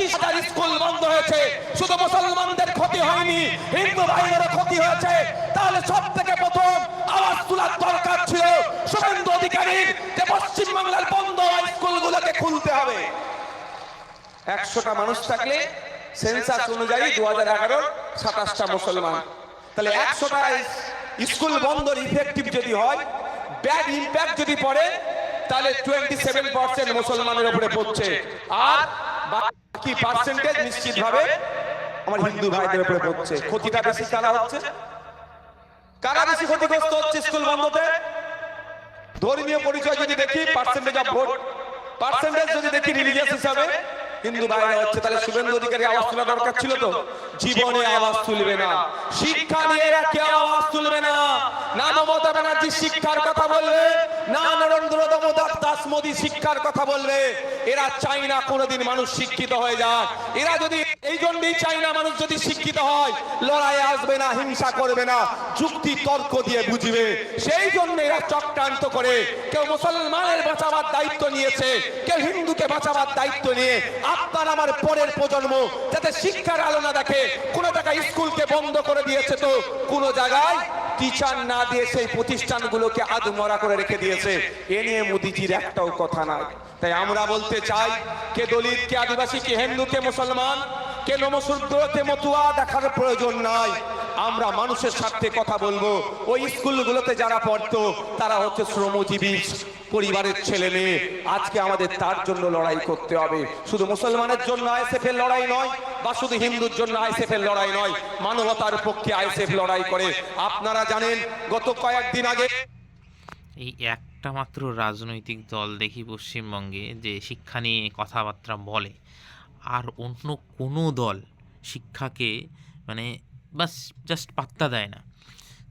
পঁচিশ স্কুল বন্ধ হয়েছে। শুধু মুসলমানদের ক্ষতি হয়নি, হিন্দু ভাইয়েরও ক্ষতি হয়েছে। তাহলে সব থেকে প্রথম আওয়াজ তোলার দরকার ছিল শুভেন্দু অধিকারীর যে পশ্চিমবাংলার বন্ধ স্কুলগুলোকে খুলতে হবে। একশোটা মানুষ থাকলে সেন্সাস অনুযায়ী দু হাজার সাতাশটা মুসলমান। তাহলে একশোটা স্কুল বন্ধর ইফেক্টিভ যদি হয় ব্যাড ইম্প্যাক্ট যদি পড়ে, তাহলে টোয়েন্টি সেভেন পার্সেন্ট মুসলমানের উপরে পড়ছে। আর বাকি পার্সেন্টেজ নিশ্চিতভাবে আমার হিন্দু ভাইদের উপরে পড়ছে? ক্ষতিটা বেশি কারা হচ্ছে? কারা বেশি ক্ষতিগ্রস্ত হচ্ছে স্কুল বন্ধতে? ধর্মীয় পরিচয় যদি দেখি পার্সেন্টেজ অফ ভোট পার্সেন্টেজ যদি দেখি রিলিজিয়াস হিসাবে হিন্দু বাইরে হচ্ছে তাহলে শুভেন্দু অধিকারী আওয়াজ তোলা দরকার ছিল তো? জীবনে আওয়াজ তুলবে না। শিক্ষা নিয়ে কেউ আওয়াজ তুলবে মমতা ব্যানার্জি শিক্ষার কথা বলবে না নরেন্দ্র দামোদর দাস মোদী শিক্ষার কথা বলবে এরা চাই না কোনোদিন মানুষ শিক্ষিত হয়ে যাক। এরা যদি এই জন্যই চাই না মানুষ যদি শিক্ষিত হয় লড়াই আসবে না, হিংসা করবে না, যুক্তি তর্ক দিয়ে বুঝবে। সেই জন্য এরা চক্রান্ত করে, কেউ মুসলমানের বাঁচাবার দায়িত্ব নিয়েছে, কেউ হিন্দুকে বাঁচাবার দায়িত্ব নিয়ে। আপনার আমার পরের প্রজন্ম যাতে শিক্ষার আলো না দেখে, কোন জায়গায় স্কুলকে বন্ধ করে দিয়েছে তো, কোন জায়গায় টিচার না দিয়ে সেই প্রতিষ্ঠানগুলোকে আধমরা করে রেখে দিয়েছে। এ নিয়ে মোদিজির একটাও কথা নাই। তাই আমরা বলতে চাই, কে দলিত, কে আদিবাসী, কে হিন্দু, কে মুসলমান, কে নমশূদ্র কে মতুয়া দেখার প্রয়োজন নাই। আমরা মানুষের স্বার্থে কথা বলব। ওই স্কুলগুলোতে যারা পড়তো, তারা হচ্ছে শ্রমজীবী পরিবারের ছেলে মেয়ে। আজকে আমাদের তার জন্য লড়াই করতে হবে। শুধু মুসলমানের জন্য আইএসএফ এর লড়াই নয়, বা শুধু হিন্দুর জন্য আইএসএফ এর লড়াই নয়, মানবতার পক্ষে আইএসএফ লড়াই করে। আপনারা জানেন, গত কয়েকদিন আগে এই একটা মাত্র রাজনৈতিক দল দেখি পশ্চিমবঙ্গে যে শিক্ষা নিয়ে কথাবার্তা বলে, আর অন্য কোনো দল শিক্ষাকে মানে বাস জাস্ট পাত্তা দেয় না।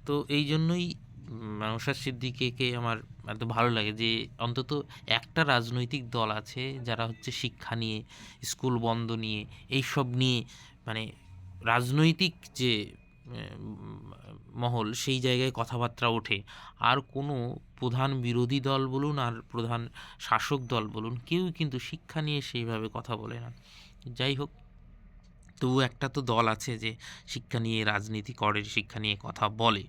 তো এই জন্যই নৌশাদ সিদ্দিকেকে আমার এত ভালো লাগে যে, অন্তত একটা রাজনৈতিক দল আছে যারা হচ্ছে শিক্ষা নিয়ে, স্কুল বন্ধ নিয়ে, এইসব নিয়ে মানে রাজনৈতিক যে, মহল সেই জায়গায় কথাবার্তা ওঠে। আর কোনো প্রধান বিরোধী দল বলুন আর প্রধান শাসক দল বলুন, কেউ কিন্তু শিক্ষা নিয়ে সেইভাবে কথা বলে না। যাই হোক তবু একটা তো দল আছে যে শিক্ষা নিয়ে রাজনীতি করে শিক্ষা নিয়ে কথা বলে।